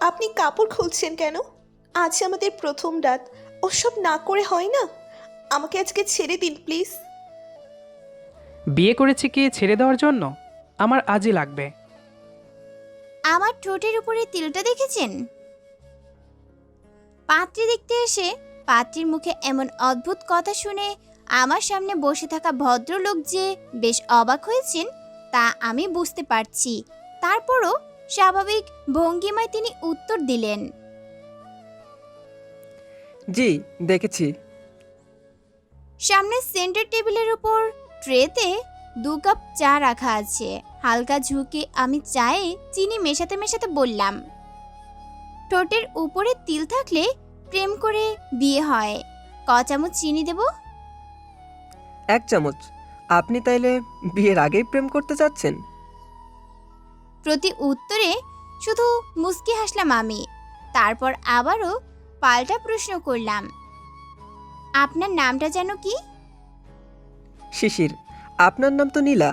আপনি কাপড় খুলছেন কেন? আজ আমাদের প্রথম রাত ওসব না করে হয় না? আমাকে আজকে ছেড়ে দিন প্লিজ। বিয়ে করেছি কি ছেড়ে দেওয়ার জন্য? আমার আজই লাগবে। আমার ঠোঁটের উপরে তিলটা দেখেছেন? পাত্রী দেখতে এসে পাত্রীর মুখে এমন অদ্ভুত কথা শুনে আমার সামনে বসে থাকা ভদ্রলোক যে বেশ অবাক হয়েছেন তা আমি বুঝতে পারছি। তারপরও স্বাভাবিক ভঙ্গিমায় তিনি উত্তর দিলেন। জি দেখেছি। সামনে সেন্টার টেবিলের উপর ট্রেতে দু কাপ চা রাখা আছে। হালকা ঝুঁকে আমি চায়ে চিনি মেশাতে মেশাতে বললাম ঠোঁটের উপরে তিল থাকলে প্রেম করে বিয়ে হয়। ক চামচ চিনি দেব? এক চামচ। আপনি তাইলে বিয়ের আগেই প্রেম করতে চাচ্ছেন? প্রতি উত্তরে শুধু মুস্কি হাসলাম আমি। তারপর আবারও পাল্টা প্রশ্ন করলাম আপনার নামটা যেন কি? শিশির আপনার নাম তো নীলা?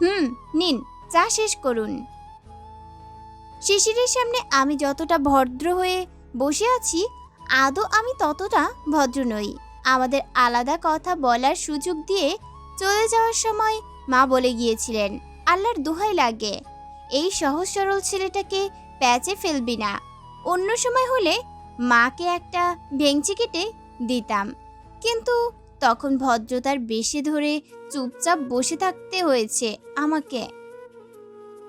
হুম নিন চা শেষ করুন। শিশিরের সামনে আমি যতটা ভদ্র হয়ে বসে আছি আদৌ আমি ততটা ভদ্র নই। আমাদের আলাদা কথা বলার সুযোগ দিয়ে চলে যাওয়ার সময় মা বলে গিয়েছিলেন আল্লাহর দোহাই লাগে। এই সহজ সরল ছেলেটাকে প্যাচে ফেলবি না। অন্য সময় হলে মাকে একটা ভেংচি কেটে দিতাম। কিন্তু তখন ভদ্রতার বেশি ধরে চুপচাপ বসে থাকতে হয়েছে আমাকে।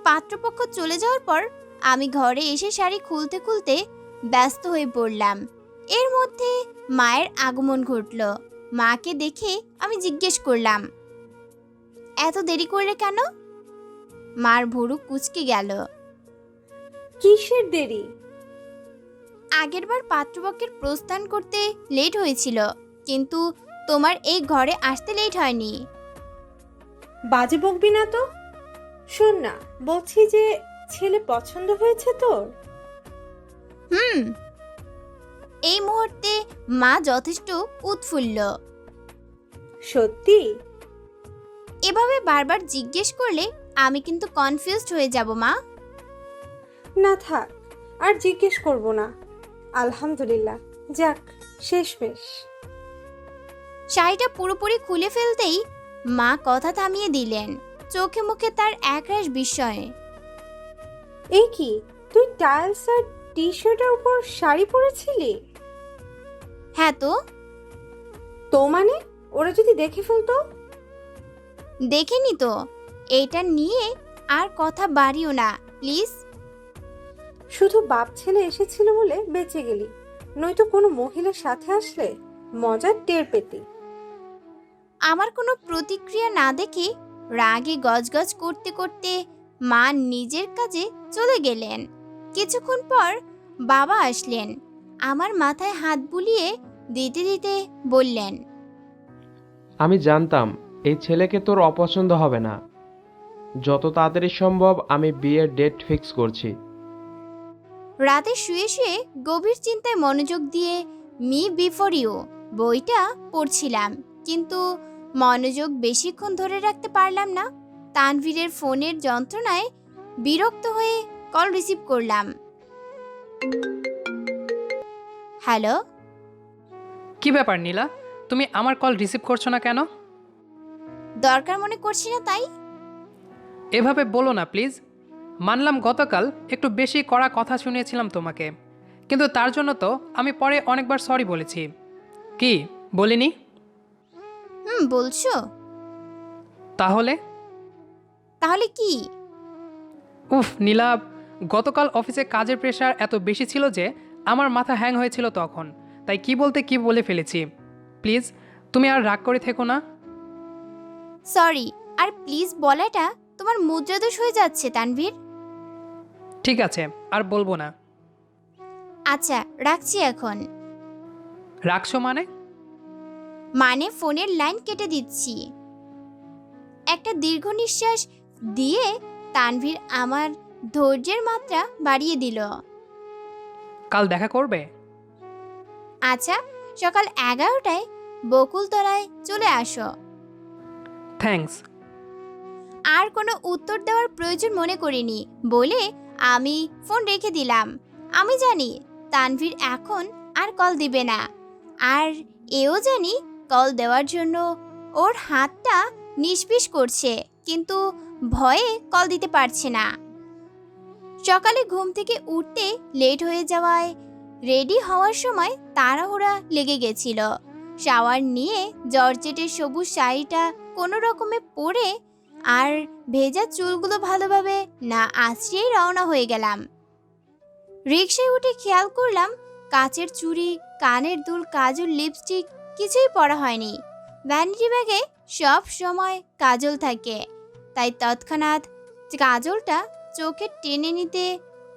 পাত্রপক্ষ চলে যাওয়ার পর আমি ঘরে এসে শাড়ি খুলতে খুলতে ব্যস্ত হয়ে পড়লাম। এর মধ্যে মায়ের আগমন ঘটল। মাকে দেখে আমি জিজ্ঞেস করলাম, এত দেরি করলে কেন? মার ভুরু কুচকে গেল। কিসের দেরি? আগেরবার পাত্রপক্ষের প্রস্থান করতে লেট হয়েছিল কিন্তু তোমার এই ঘরে আসতে লেট হয়নি। বাজে বকবি না তো? শোন না বলছি যে ছেলে পছন্দ হয়েছে তোর? হুম। এই মুহূর্তে মা যথেষ্ট উৎফুল্ল। সত্যি? এভাবে বারবার জিজ্ঞেস করলে আমি কিন্তু কনফিউজড হয়ে যাব মা। না থাক আর জিজ্ঞেস করব না। আলহামদুলিল্লাহ যাক শেষমেশ। শাড়িটা পুরোপুরি খুলে ফেলতেই মা কথা থামিয়ে দিলেন চোখে মুখে তার একরাশ বিস্ময়ে। এই কি তুই টাইলস আর টি শার্টের উপর শাড়ি পরেছিলি? হ্যাঁ তো। তো মানে? ওরা যদি দেখে ফেলতো? দেখেনি তো। এটা নিয়ে আর কথা বাড়িও না প্লিজ। শুধু বাপ ছেলে এসেছিল বলে বেঁচে গেলি। নয়তো কোনো মহিলার সাথে আসলে মজার টের পেতি। আমার কোনো প্রতিক্রিয়া না দেখে রাগে গজগজ করতে করতে মা নিজের কাজে চলে গেলেন। কিছুক্ষণ পর বাবা আসলেন। আমার মাথায় হাত বুলিয়ে দিতে দিতে বললেন আমি জানতাম এই ছেলেকে তোর অপছন্দ হবে না। যত তাড়াতাড়ি সম্ভব আমি বিয়ের ডেট ফিক্স করছি। রাতে শুয়ে শুয়ে গভীর চিন্তায় মনোযোগ দিয়ে মি বিফোর ইউ বইটা পড়ছিলাম। কিন্তু মনোযোগ বেশিক্ষণ ধরে রাখতে পারলাম না। তানভীরের ফোনের যন্ত্রণায় বিরক্ত হয়ে কল রিসিভ করলাম। হ্যালো? কি ব্যাপার নীলা? তুমি আমার কল রিসিভ করছ না কেন? দরকার মনে করছি না তাই এভাবে বলো না প্লিজ। মানলাম গতকাল একটু বেশি কড়া কথা শুনিয়েছিলাম তোমাকে। কিন্তু তার জন্য তো আমি পরে অনেকবার সরি বলেছি। কি বলিনি? হুম বলছো। তাহলে? তাহলে কি? উফ নীলা গতকাল অফিসে কাজের প্রেশার এত বেশি ছিল যে আমার মাথা হ্যাং হয়েছিল তখন। তাই কি বলতে কি বলে ফেলেছি? প্লিজ তুমি আর রাগ করে থেকো না। সরি আর প্লিজ বলাটা তোমার মুদ্রা মুদ্রাদোষ হয়ে যাচ্ছে তানভীর। ঠিক আছে আর বলব না। আচ্ছা রাখছি এখন। রাখছো মানে? মানে ফোনের লাইন কেটে দিচ্ছি। একটা দীর্ঘ নিঃশ্বাস দিয়ে তানভীর আমার ধৈর্যের মাত্রা বাড়িয়ে দিল। কাল দেখা করবে? আচ্ছা সকাল এগারোটায় বকুলতলায় চলে আসো। থ্যাঙ্কস আর কোনো উত্তর দেওয়ার প্রয়োজন মনে করিনি বলে আমি ফোন রেখে দিলাম। আমি জানি তানভীর এখন আর কল দিবে না। আর এও জানি কল দেওয়ার জন্য ওর হাতটা নিষ্পিস করছে, কিন্তু ভয়ে কল দিতে পারছে না। সকালে ঘুম থেকে উঠতে লেট হয়ে যাওয়ায় রেডি হওয়ার সময় তাড়াহুড়া লেগে গেছিল। শাওয়ার নিয়ে জর্জেটের সবুজ শাড়িটা কোনো রকমে পরে আর ভেজা চুলগুলো ভালোভাবে না আছড়িয়েই রওনা হয়ে গেলাম। রিক্সায় উঠে খেয়াল করলাম, কাচের চুড়ি, কানের দুল, কাজল, লিপস্টিক কিছুই পরা হয়নি। ভ্যানিটি ব্যাগে সব সময় কাজল থাকে। তাই তৎক্ষণাৎ কাজলটা চোখে টেনে নিতে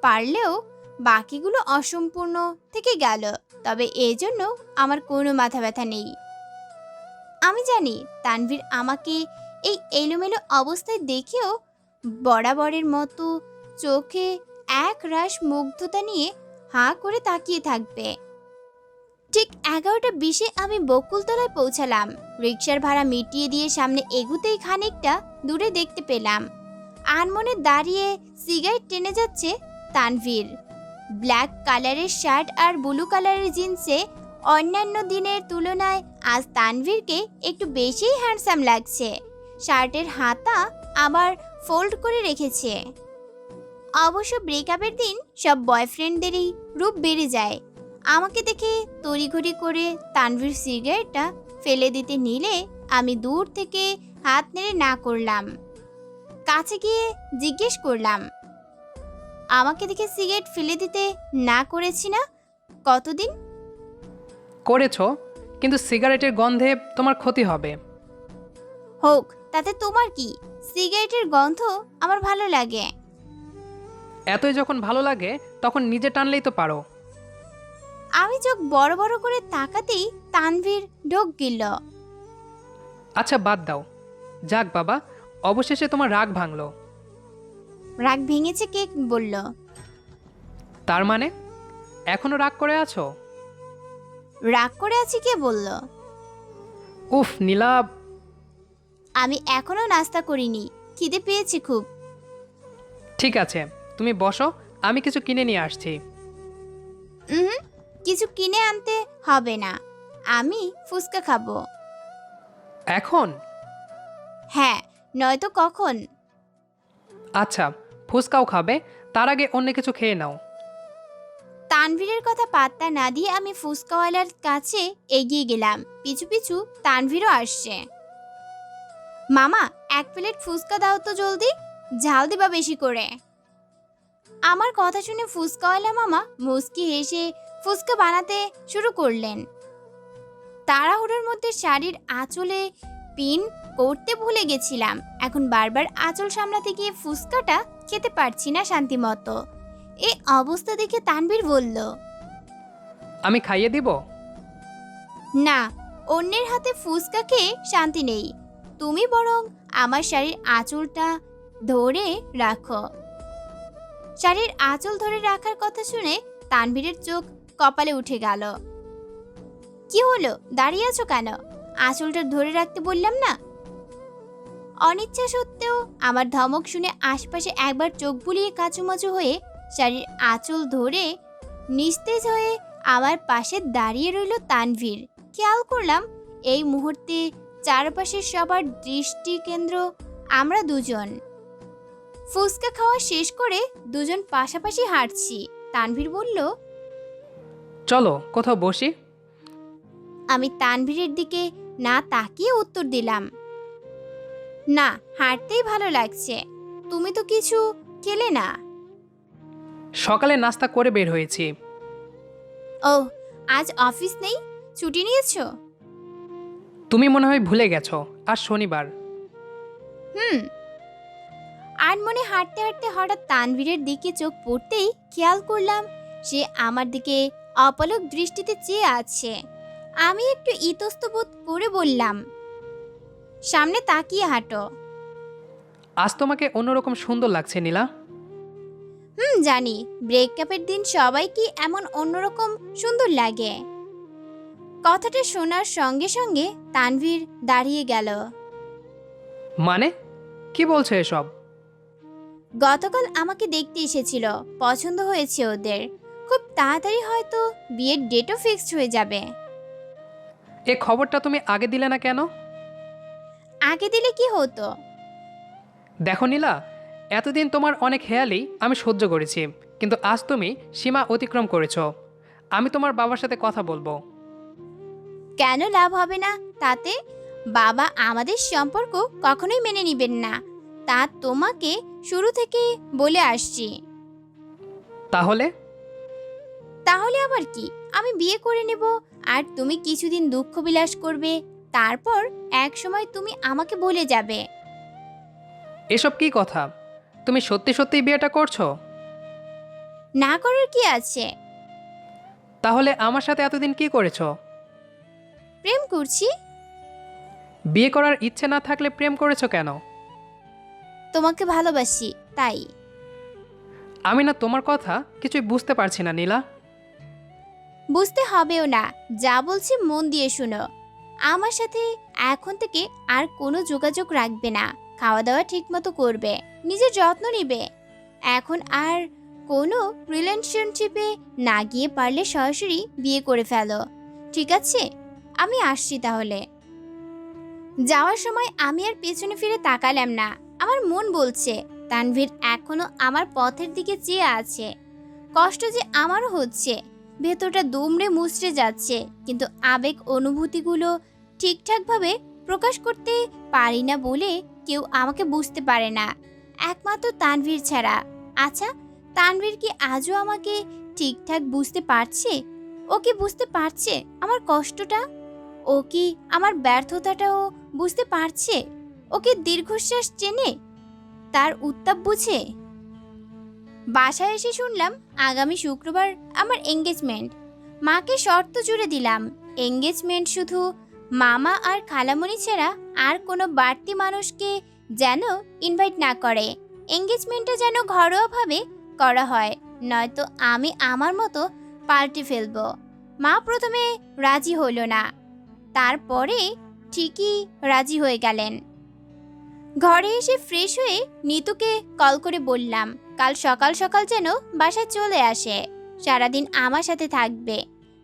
পারলেও বাকিগুলো অসম্পূর্ণ থেকে গেল। তবে এজন্য আমার কোনো মাথা ব্যথা নেই। আমি জানি তানভীর আমাকে এই এলোমেলো অবস্থায় দেখেও বরাবরের মতো চোখে এক রাশ মুগ্ধতা নিয়ে হাঁ করে তাকিয়ে থাকবে। ঠিক এগারোটা বিশে আমি বকুলতলায় পৌঁছালাম। রিক্সার ভাড়া মিটিয়ে দিয়ে সামনে এগুতেই খানিকটা দূরে দেখতে পেলাম। আনমনে দাঁড়িয়ে সিগারেট টেনে যাচ্ছে তানভীর। ব্ল্যাক কালারের শার্ট আর ব্লু কালারের জিন্সে অন্যান্য দিনের তুলনায় আজ তানভীরকে একটু বেশিই হ্যান্ডসাম লাগছে। শার্টের হাতা আবার ফোল্ড করে রেখেছে। অবশ্য ব্রেকআপের দিন সব বয়ফ্রেন্ডদেরই রূপ বেড়ে যায়। আমাকে দেখে তড়িঘড়ি করে তানভীর সিগারেটটা ফেলে দিতে নিলে আমি দূর থেকে হাত নেড়ে না করলাম। কাছে গিয়ে জিজ্ঞেস করলাম আমাকে দেখে সিগারেট ফেলে দিতে না করেছি না? কতদিন? করেছ কিন্তু সিগারেটের গন্ধে তোমার ক্ষতি হবে। হোক তাতে তোমার কি? সিগারেটের গন্ধ আমার ভালো লাগে। এতই যখন ভালো লাগে তখন নিজে টানলেই তো পারো। আমি চোখ বড় বড় করে তাকাতেই তানভীর ঢোক গিল আচ্ছা বাদ দাও। যাক বাবা অবশেষে তোমার রাগ ভাঙলো। রাগ ভেঙেছে কে বলল? তার মানে? এখনও রাগ করে আছো? রাগ করে আছি কে বলল? উফ নীলাভ। আমি এখনও নাস্তা করিনি খিদে পেয়েছি খুব। ঠিক আছে তুমি বসো আমি কিছু কিনে নিয়ে আসছি। হুম কিছু কিনে আনতে হবে না আমি ফুচকা খাব। এখন? হ্যাঁ নয়তো কখন? আচ্ছা ফুচকাও খাবে তার আগে অন্য কিছু খেয়ে নাও। তানভীরের কথা পাত্তা না দিয়ে আমি ফুচকাওয়ালার কাছে এগিয়ে গেলাম পিছু পিছু তানভীরও আসছে। মামা এক প্লেট ফুচকা দাও তো জলদি। ঝাল দিবা বেশি করে। আমার কথা শুনে ফুচকাওয়ালা মামা মুস্কি হেসে ফুচকা বানাতে শুরু করলেন। তাড়াহুড়োর মধ্যে শাড়ির আঁচলে পিন করতে ভুলে গেছিলাম। এখন বারবার আঁচল সামলাতে গিয়ে ফুচকাটা খেতে পারছি না শান্তিমতো। এ অবস্থা দেখে তানভীর বলল আমি খাইয়ে দিব? না অন্যের হাতে ফুচকা খেয়ে শান্তি নেই। তুমি বরং আমার শাড়ির আঁচলটা ধরে রাখো। শাড়ির আঁচল ধরে রাখার কথা শুনে তানভীরের চোখ কপালে উঠে গেল। কি হলো? দাঁড়িয়ে আছো কেন? আঁচলটা ধরে রাখতে বললাম না? অনিচ্ছা সত্ত্বেও আমার ধমক শুনে আশপাশে একবার চোখ বুলিয়ে কাচুমাচু হয়ে শাড়ির আঁচল ধরে নিস্তেজ হয়ে আমার পাশে দাঁড়িয়ে রইল তানভীর। খেয়াল করলাম, এই মুহূর্তে চারপাশের সবার দৃষ্টি কেন্দ্র আমরা দুজন। ফুচকা খাওয়া শেষ করে দুজন পাশাপাশি হাঁটছি। তানভীর বলল চলো কোথাও বসি। আমি তানভীরের দিকে না তাকিয়ে উত্তর দিলাম না হাঁটতেই ভালো লাগছে। তুমি তো কিছু খেলে না? সকালে নাস্তা করে বের হয়েছি। ও আজ অফিস নেই? ছুটি নিয়েছো? তুমি মনে হয় ভুলে গেছো। আর শনিবার। হুম। আর মনে হাঁটতে হাঁটতে হঠাৎ তানভীরের দিকে চোখ পড়তেই খেয়াল করলাম সে আমার দিকে অপলক দৃষ্টিতে চেয়ে আছে। আমি একটু ইতস্তবোধ করে বললাম সামনে তাকিয়ে হাঁটো। আজ তোমাকে অন্যরকম সুন্দর লাগছে নীলা। হুম জানি। ব্রেকআপের দিন সবাই কি এমন অন্যরকম সুন্দর লাগে। কথাটা শোনার সঙ্গে সঙ্গে তানভীর দাঁড়িয়ে গেল। মানে? কি বলছে এসব? গতকাল আমাকে দেখতে এসেছিল পছন্দ হয়েছে ওদের। খুব তাড়াতাড়ি হয়তো বিয়ের ডেটও ফিক্সড হয়ে যাবে। এ খবরটা তুমি আগে দিলে না কেন? আগে দিলে কি হতো? দেখো নীলা এতদিন তোমার অনেক হেয়ালি আমি সহ্য করেছি কিন্তু আজ তুমি সীমা অতিক্রম করেছ। আমি তোমার বাবার সাথে কথা বলব। কেন লাভ হবে না? তাতে বাবা আমাদের সম্পর্ক কখনোই মেনে নেবেন না। তা তোমাকে শুরু থেকে বলে আসছি। তাহলে? তাহলে আবার কি? আমি বিয়ে করে নেব আর তুমি কিছুদিন দুঃখ বিলাস করবে তারপর এক সময় তুমি আমাকে বলে যাবে। এসব কি কথা? তুমি সত্যি সত্যি বিয়েটা করছ? না করার কি আছে? তাহলে আমার সাথে এতদিন কি করেছ? প্রেম করছি? বিয়ে করার ইচ্ছে না থাকলে প্রেম করেছ কেন? তোমাকে ভালোবাসি তাই। আমি না তোমার কথা কিছুই বুঝতে পারছি না নীলা। বুঝতে হবেও না যা বলছি মন দিয়ে শুনো। আমার সাথে এখন থেকে আর কোনো যোগাযোগ রাখবে না খাওয়া দাওয়া ঠিকমতো করবে নিজের যত্ন নিবে। এখন আর কোনো রিলেশনশিপে না গিয়ে পারলে সরাসরি বিয়ে করে ফেলো ঠিক আছে? আমি আসছি তাহলে। যাওয়ার সময় আমি আর পেছনে ফিরে তাকালাম না। আমার মন বলছে, তানভীর এখনও আমার পথের দিকে চেয়ে আছে। কষ্ট যে আমারও হচ্ছে, ভেতরটা দুমড়ে মুচড়ে যাচ্ছে, কিন্তু আবেগ অনুভূতিগুলো ঠিকঠাকভাবে প্রকাশ করতে পারি না বলে কেউ আমাকে বুঝতে পারে না। একমাত্র তানভীর ছাড়া। আচ্ছা তানভীর কি আজও আমাকে ঠিকঠাক বুঝতে পারছে? ও কি বুঝতে পারছে আমার কষ্টটা? ও কি আমার ব্যর্থতাটাও বুঝতে পারছে? ও কি দীর্ঘশ্বাস চেনে তার উত্তাপ বুঝে। বাসায় এসে শুনলাম আগামী শুক্রবার আমার এঙ্গেজমেন্ট মাকে শর্ত জুড়ে দিলাম। এঙ্গেজমেন্ট শুধু মামা আর খালামণি ছাড়া আর কোনো বাড়তি মানুষকে যেন ইনভাইট না করে। এঙ্গেজমেন্টটা যেন ঘরোয়াভাবে করা হয়, নয়তো আমি আমার মতো পাল্টে ফেলব। মা প্রথমে রাজি হলো না। তারপরে ঠিকই রাজি হয়ে গেলেন। ঘরে এসে ফ্রেশ হয়ে নিতুকে কল করে বললাম, কাল সকাল সকাল যেন বাসায় চলে আসে, সারাদিন আমার সাথে থাকবে।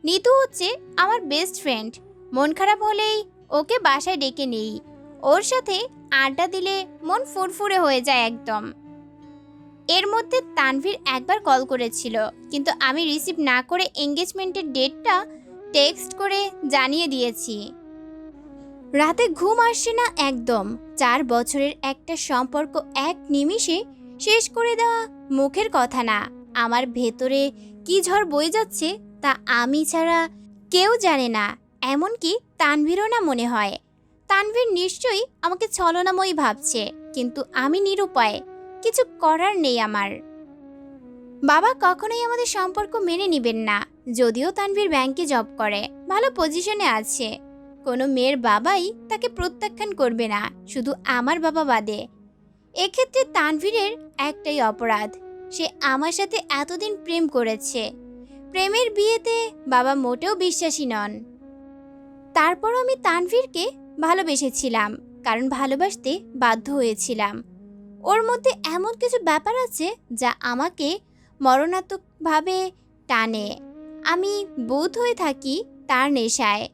নিতু হচ্ছে আমার বেস্ট ফ্রেন্ড মন খারাপ হলেই ওকে বাসায় ডেকে নেই। ওর সাথে আড্ডা দিলে মন ফুরফুরে হয়ে যায় একদম। এর মধ্যে তানভীর একবার কল করেছিল, কিন্তু আমি রিসিভ না করে এঙ্গেজমেন্টের ডেটটা টেক্সট করে জানিয়ে দিয়েছি। রাতে ঘুম আসছে না একদম। চার বছরের একটা সম্পর্ক এক নিমিষে শেষ করে দেওয়া মুখের কথা না। আমার ভেতরে কি ঝড় বয়ে যাচ্ছে তা আমি ছাড়া কেউ জানে না। এমনকি তানভীরও না মনে হয়। তানভীর নিশ্চয়ই আমাকে ছলনাময়ী ভাবছে, কিন্তু আমি নিরুপায়। কিছু করার নেই আমার। বাবা কখনোই আমাদের সম্পর্ক মেনে নেবেন না। যদিও তানভীর ব্যাংকে জব করে, ভালো পজিশনে আছে। কোনো মেয়ের বাবাই তাকে প্রত্যাখ্যান করবে না, শুধু আমার বাবা বাদে। এক্ষেত্রে তানভীরের একটাই অপরাধ, সে আমার সাথে এতদিন প্রেম করেছে। প্রেমের বিয়েতে বাবা মোটেও বিশ্বাসী নন। তারপর আমি তানভীরকে ভালোবেসেছিলাম, কারণ ভালোবাসতে বাধ্য হয়েছিলাম। ওর মধ্যে এমন কিছু ব্যাপার আছে যা আমাকে মরণাত্মকভাবে টানে। আমি বোধ হয়ে থাকি তার নেশায়।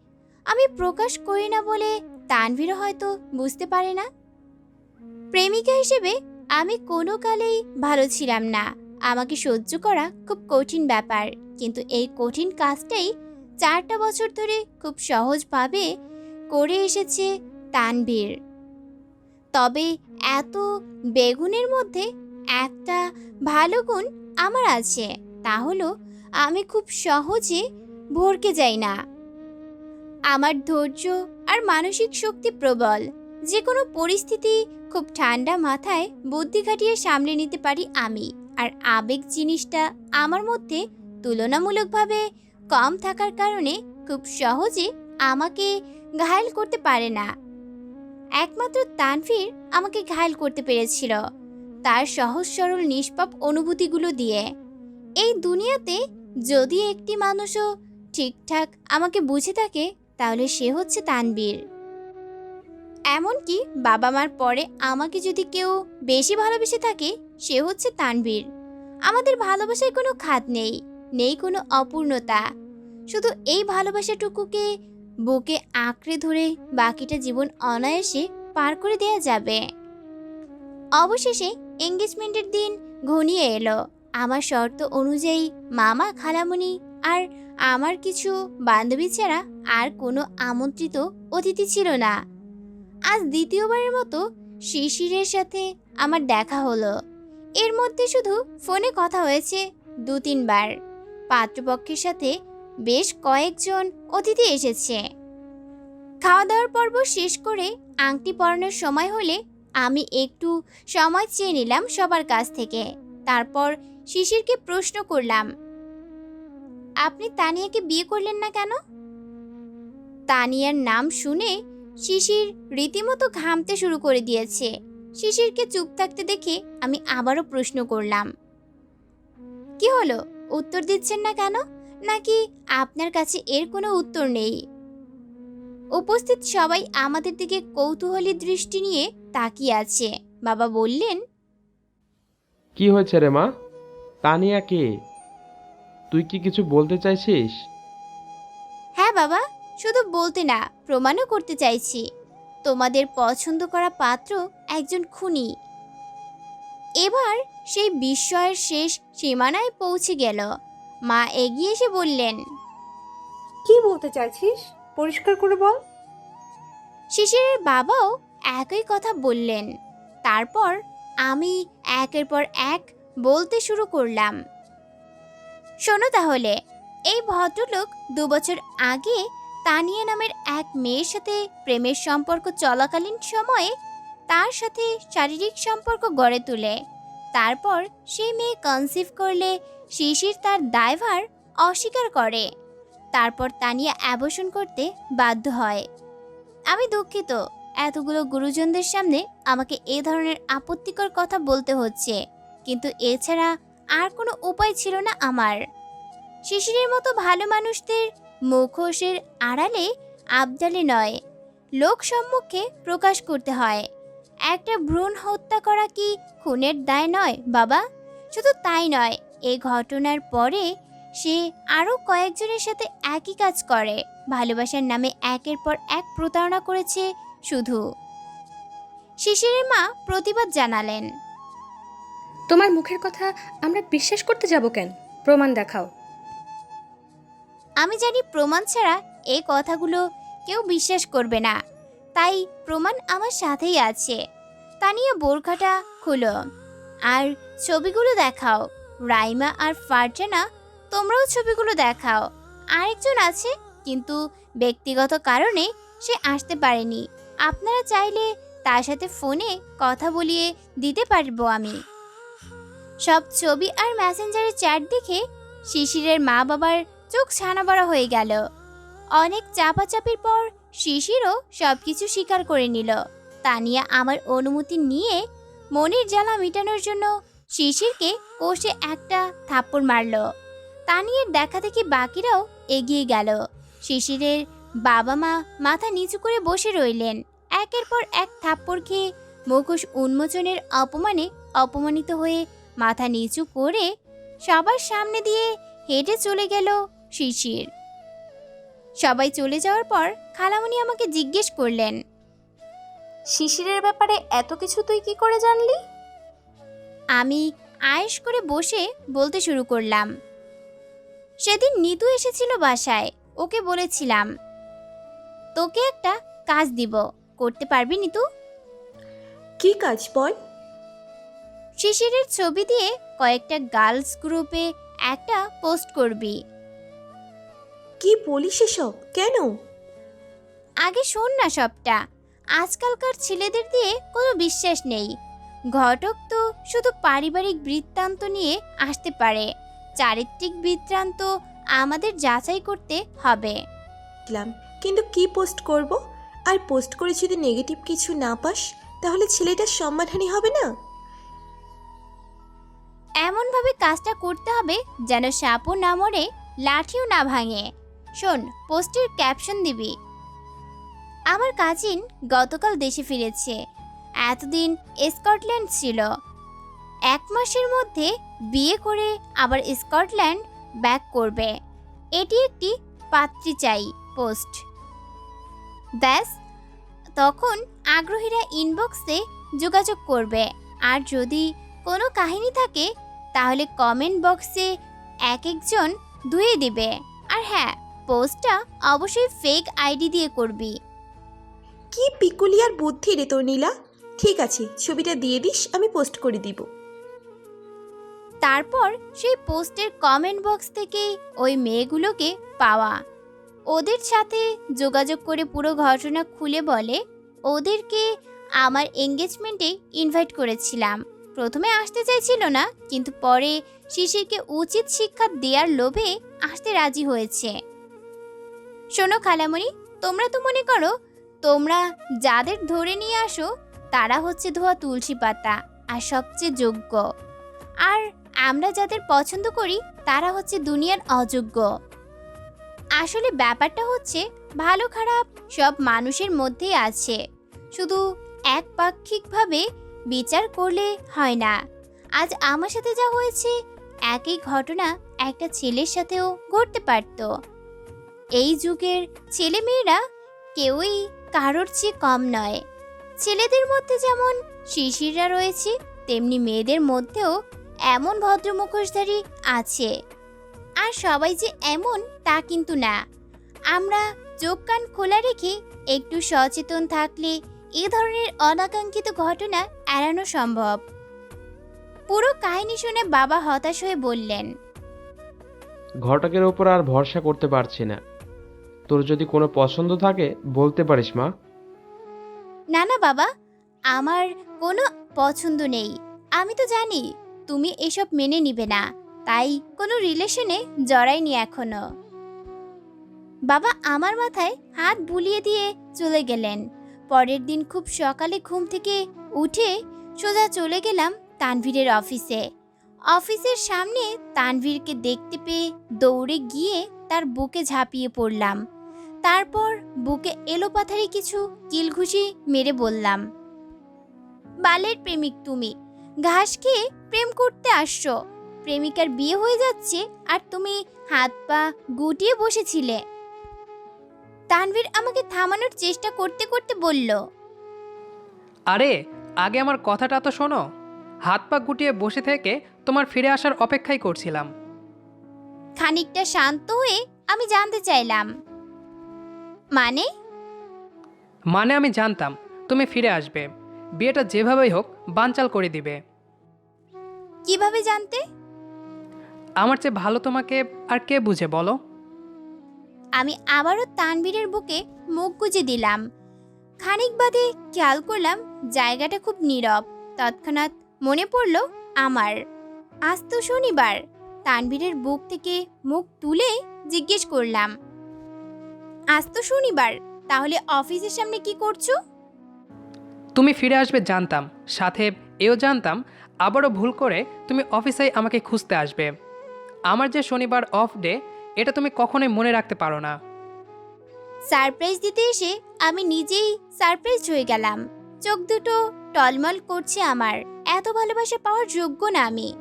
আমি প্রকাশ করি না বলে তানভীরও হয়তো বুঝতে পারে না। প্রেমিকা হিসেবে আমি কোনো কালেই ভালো ছিলাম না। আমাকে সহ্য করা খুব কঠিন ব্যাপার। কিন্তু এই কঠিন কাজটাই চারটা বছর ধরে খুব সহজভাবে করে এসেছে তানভীর। তবে এত বেগুনের মধ্যে একটা ভালো গুণ আমার আছে। তা হলো আমি খুব সহজে ভরকে যাই না। আমার ধৈর্য আর মানসিক শক্তি প্রবল। যে কোনো পরিস্থিতি খুব ঠান্ডা মাথায় বুদ্ধি খাটিয়ে সামলে নিতে পারি আমি। আর আবেগ জিনিসটা আমার মধ্যে তুলনামূলকভাবে কম থাকার কারণে খুব সহজে আমাকে ঘায়েল করতে পারে না। একমাত্র তানফির আমাকে ঘায়েল করতে পেরেছিল। তার সহজ সরল নিষ্পাপ অনুভূতিগুলো দিয়ে। এই দুনিয়াতে যদি একটি মানুষও ঠিকঠাক আমাকে বুঝে থাকে, তাহলে সে হচ্ছে তানবীর। এমনকি বাবা মার পরে আমাকে যদি কেউ বেশি ভালোবেসে থাকে, সে হচ্ছে তানবীর। আমাদের ভালোবাসায় কোনো খাত নেই নেই কোনো অপূর্ণতা। শুধু এই ভালোবাসাটুকুকে বুকে আঁকড়ে ধরে বাকিটা জীবন অনায়াসে পার করে দেওয়া যাবে। অবশেষে এঙ্গেজমেন্টের দিন ঘনিয়ে এলো। আমার শর্ত অনুযায়ী মামা খালামণি আর আমার কিছু বান্ধবী ছাড়া আর কোনো আমন্ত্রিত অতিথি ছিল না। আজ দ্বিতীয়বারের মতো শিশিরের সাথে আমার দেখা হলো। এর মধ্যে শুধু ফোনে কথা হয়েছে দু তিনবার। পাত্রপক্ষের সাথে বেশ কয়েকজন অতিথি এসেছে। খাওয়া দাওয়ার পর্ব শেষ করে আংটি পরানোর সময় হলে আমি একটু সময় চেয়ে নিলাম সবার কাছ থেকে। তারপর শিশিরকে প্রশ্ন করলাম, আপনি তানিয়াকে বিয়ে করলেন না কেন? তানিয়ার নাম শুনে শিশির রীতিমতো ঘামতে শুরু করে দিয়েছে। শিশিরকে চুপ থাকতে দেখে আমি আবারও প্রশ্ন করলাম, কি হলো? উত্তর দিচ্ছেন না কেন? নাকি আপনার কাছে এর কোনো উত্তর নেই? উপস্থিত সবাই আমাদের দিকে কৌতূহলী দৃষ্টি নিয়ে তাকিয়ে আছে। বাবা বললেন, কি হয়েছে রে মা? তানিয়া কে? তুই কি কিছু বলতে চাইছিস? হ্যাঁ বাবা শুধু বলতে না প্রমাণও করতে চাইছি। তোমাদের পছন্দ করা পাত্র একজন খুনি। এবার সেই বিস্ময়ের শেষ সীমানায় পৌঁছে গেল। মা এগিয়ে এসে বললেন কি বলতে চাইছিস? পরিষ্কার করে বল। শিশিরের বাবাও একই কথা বললেন। তারপর আমি একের পর এক বলতে শুরু করলাম। শোনো তাহলে, এই ভদ্রলোক দুবছর আগে তানিয়া নামের এক মেয়ের সাথে প্রেমের সম্পর্ক চলাকালীন সময়ে তার সাথে শারীরিক সম্পর্ক গড়ে তোলে। তারপর সেই মেয়ে কনসিভ করলে শিশির তার দায়ভার অস্বীকার করে। তারপর তানিয়া অ্যাবর্শন করতে বাধ্য হয়। আমি দুঃখিত, এতগুলো গুরুজনদের সামনে আমাকে এ ধরনের আপত্তিকর কথা বলতে হচ্ছে। কিন্তু এছাড়া আর কোনো উপায় ছিল না আমার। শিশিরের মতো ভালো মানুষদের মুখোশের আড়ালে আবদালে নয়, লোক সম্মুখে প্রকাশ করতে হয়। একটা ভ্রূণ হত্যা করা কি খুনের দায় নয়, বাবা? শুধু তাই নয়, এ ঘটনার পরে সে আরও কয়েকজনের সাথে একই কাজ করে, ভালোবাসার নামে একের পর এক প্রতারণা করেছে শুধু। শিশিরের মা প্রতিবাদ জানালেন। তোমার মুখের কথা আমরা বিশ্বাস করতে যাব কেন? প্রমাণ দেখাও। আমি জানি প্রমাণ ছাড়া এই কথাগুলো কেউ বিশ্বাস করবে না। তাই প্রমাণ আমার সাথেই আছে। তানিয়া বোরখাটা খুলো আর ছবিগুলো দেখাও। রাইমা আর ফারজানা, তোমরাও ছবিগুলো দেখাও। আরেকজন আছে, কিন্তু ব্যক্তিগত কারণে সে আসতে পারেনি। আপনারা চাইলে তার সাথে ফোনে কথা বলিয়ে দিতে পারব আমি। সব ছবি আর মেসেঞ্জারের চ্যাট দেখে শিশিরের মা বাবার চোখ ছানা বড় হয়ে গেল। অনেক চাপাচাপির পর শিশিরও সব কিছু স্বীকার করে নিল। তানিয়া আমার অনুমতি নিয়ে মনের জ্বালা মেটানোর জন্য শিশিরকে কোষে একটা থাপ্পড় মারল। তানিয়ার দেখা দেখি বাকিরাও এগিয়ে গেল। শিশিরের বাবা মা মাথা নিচু করে বসে রইলেন। একের পর এক থাপ্পড় খেয়ে মুখোশ উন্মোচনের অপমানে অপমানিত হয়ে মাথা নিচু করে সবার সামনে দিয়ে হেঁটে চলে গেল শিশির। সবাই চলে যাওয়ার পর খালামণি আমাকে জিজ্ঞেস করলেন শিশিরের ব্যাপারে এত কিছু তুই কি করে জানলি? আমি আয়েস করে বসে বলতে শুরু করলাম সেদিন নিতু এসেছিল বাসায় ওকে বলেছিলাম তোকে একটা কাজ দিব করতে পারবি নিতু? কি কাজ বল? শিশিরের ছবি দিয়ে কয়েকটা গার্লস গ্রুপে একটা পোস্ট করবি। কি বলিস এসব? কেন? আগে শোন না সবটা। আজকালকার ছেলেদের দিয়ে কোনো বিশ্বাস নেই। ঘটক তো শুধু পারিবারিক বৃত্তান্ত নিয়ে আসতে পারে। চারিত্রিক বৃত্তান্ত আমাদের যাচাই করতে হবে। দেখলাম কিন্তু কি পোস্ট করব? আর পোস্ট করে যদি নেগেটিভ কিছু না পাস তাহলে ছেলেটার সম্মানহানি হবে না? এমনভাবে কাজটা করতে হবে যেন সাপও না মরে লাঠিও না ভাঙে। শোন, পোস্টের ক্যাপশন দিবি। আমার কাজিন গতকাল দেশে ফিরেছে। এতদিন স্কটল্যান্ড ছিল। এক মাসের মধ্যে বিয়ে করে আবার স্কটল্যান্ড ব্যাক করবে। এটি একটি পাত্রী চাই, পোস্ট। ব্যাস, তখন আগ্রহীরা ইনবক্সে যোগাযোগ করবে। আর যদি কোনো কাহিনী থাকে তাহলে কমেন্ট বক্সে এক একজন ধুয়ে দিবে। আর হ্যাঁ পোস্টটা অবশ্যই ফেক আইডি দিয়ে করবি। কি পিকুলিয়ার বুদ্ধি রে তোর নীলা? ঠিক আছে ছবিটা দিয়ে দিস আমি পোস্ট করে দিব। তারপর সেই পোস্টের কমেন্ট বক্স থেকে ওই মেয়েগুলোকে পাওয়া। ওদের সাথে যোগাযোগ করে পুরো ঘটনা খুলে বলে ওদেরকে আমার এঙ্গেজমেন্টে ইনভাইট করেছিলাম। প্রথমে আসতে চাইছিল না, কিন্তু পরে শিশিরকে উচিত শিক্ষা দেওয়ার লোভে আসতে রাজি হয়েছে। শোনো খালামণি তোমরা তো মনে করো, তোমরা যাদের ধরে নিয়ে আসো, তারা হচ্ছে ধোয়া তুলসী পাতা আর সবচেয়ে যোগ্য। আর আমরা যাদের পছন্দ করি, তারা হচ্ছে দুনিয়ার অযোগ্য। আসলে ব্যাপারটা হচ্ছে, ভালো খারাপ সব মানুষের মধ্যেই আছে। শুধু একপাক্ষিকভাবে বিচার করলে হয় না। আজ আমার সাথে যা হয়েছে, একই ঘটনা একটা ছেলের সাথেও ঘটতে পারত। এই যুগের ছেলে মেয়েরা কেউই কারোর চেয়ে কম নয়। ছেলেদের মধ্যে যেমন শিশিররা রয়েছে, তেমনি মেয়েদের মধ্যেও এমন ভদ্র মুখোশধারী আছে। আর সবাই যে এমন, তা কিন্তু না। আমরা চোখ কান খোলা রেখে একটু সচেতন থাকলে এ ধরনের অনাকাঙ্ক্ষিত ঘটনা এড়ানো সম্ভব। পুরো কাহিনী শুনে বাবা হতাশ হয়ে বললেন ঘটকের ওপর আর ভরসা করতে পারছি না। তোর যদি কোনো পছন্দ থাকে বলতে পারিস মা। না না বাবা আমার কোনো পছন্দ নেই। আমি তো জানি তুমি এসব মেনে নিবে না। তাই কোনো রিলেশনে জড়াইনি এখনও। বাবা আমার মাথায় হাত বুলিয়ে দিয়ে চলে গেলেন। পরের দিন খুব সকালে ঘুম থেকে উঠে সোজা চলে গেলাম তানভীরের অফিসে। অফিসের সামনে তানভীরকে দেখতে পেয়ে দৌড়ে গিয়ে তার বুকে ঝাঁপিয়ে পড়লাম। তারপর বুকে এলোপাথারি কিছু কিলঘুষি মেরে বললাম, বালের প্রেমিক তুমি, ঘাস খেয়ে প্রেম করতে আসছো। প্রেমিকার বিয়ে হয়ে যাচ্ছে আর তুমি হাত পা গুটিয়ে বসেছিলে। তানভীর আমাকে থামানোর চেষ্টা করতে করতে বলল। আরে আগে আমার কথাটা তো শোনো। হাত পা গুটিয়ে বসে থেকে তোমার ফিরে আসার অপেক্ষাই করছিলাম। খানিকটা শান্ত হয়ে আমি জানতে চাইলাম। মানে? মানে আমি জানতাম তুমি ফিরে আসবে। বিয়েটা যেভাবেই হোক বানচাল করে দিবে। কীভাবে জানতে? আমার চেয়ে ভালো তোমাকে আর কে বুঝে বলো? আমি আবারও তানবীরের বুকে মুখ গুজে দিলাম। খানিক বাদে খেয়াল করলাম জায়গাটা খুব নীরব। তৎক্ষণাৎ মনে পড়ল আমার। আজ তো শনিবার। তানবীরের বুক থেকে মুখ তুলে জিজ্ঞেস করলাম, আজ তো শনিবার, তাহলে অফিসের সামনে কি করছ? তুমি ফিরে আসবে জানতাম, সাথে এও জানতাম, আবারও ভুল করে তুমি অফিসে আমাকে খুঁজতে আসবে। আমার যে শনিবার অফ ডে এটা তুমি কখনোই মনে রাখতে পারো না। সারপ্রাইজ দিতে এসে আমি নিজেই সারপ্রাইজ হয়ে গেলাম। চোখ দুটো টলমল করছে আমার। এত ভালোবাসা পাওয়ার যোগ্য না আমি।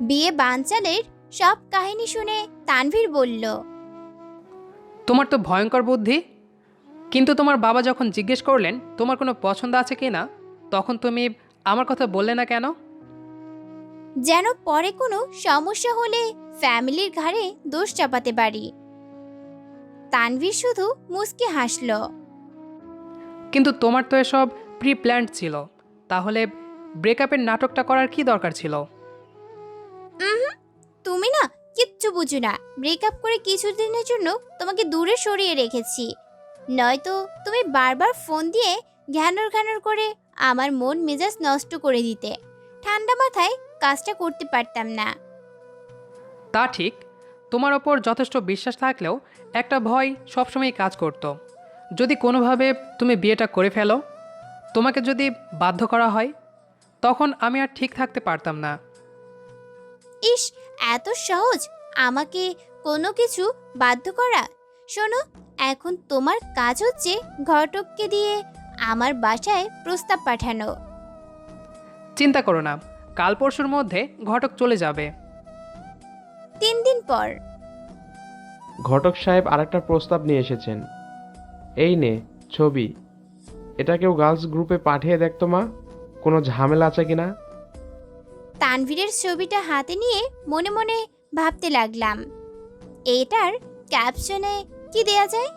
বিয়ে বানচালের সব কাহিনী শুনে তানভীর বলল তোমার তো ভয়ঙ্কর বুদ্ধি। কিন্তু তোমার বাবা যখন জিজ্ঞেস করলেন তোমার কোনো পছন্দ আছে কি না? তখন তুমি আমার কথা বললে না কেন? যেন পরে কোনো সমস্যা হলে ফ্যামিলির ঘাড়ে দোষ চাপাতে পারি। তানভীর শুধু মুচকে হাসল। কিন্তু তোমার তো এসব প্রি প্ল্যান্ড ছিল। তাহলে ব্রেকআপের নাটকটা করার কি দরকার ছিল? তুমি না কিচ্ছু বুঝো না। ব্রেকআপ করে কিছুদিনের জন্য তোমাকে দূরে সরিয়ে রেখেছি। নয়তো তুমি বারবার ফোন দিয়ে ঘ্যানর ঘ্যানর করে আমার মন মেজাজ নষ্ট করে দিতে। ঠান্ডা মাথায় কাজটা করতে পারতাম না। তা ঠিক। তোমার ওপর যথেষ্ট বিশ্বাস থাকলেও একটা ভয় সবসময় কাজ করতো। যদি কোনোভাবে তুমি বিয়েটা করে ফেলো তোমাকে যদি বাধ্য করা হয় তখন আমি আর ঠিক থাকতে পারতাম না। ইস এত সহজ। আমাকে কোনো কিছু বাধ্য করা? শোনো এখন তোমার কাজ হচ্ছে ঘটককে দিয়ে আমার বাসায় প্রস্তাব পাঠানো। চিন্তা করো না কাল পরশুর মধ্যে ঘটক চলে যাবে। তিন দিন পর। ঘটক সাহেব আরেকটা প্রস্তাব নিয়ে এসেছেন। এই নে ছবি। এটা কেউ গার্লস গ্রুপে পাঠিয়ে দেখতো মা কোনো ঝামেলা আছে কিনা? তানভীরের ছবিটা হাতে নিয়ে মনে মনে ভাবতে লাগলাম। এটার ক্যাপশনে কি দেয়া যায়?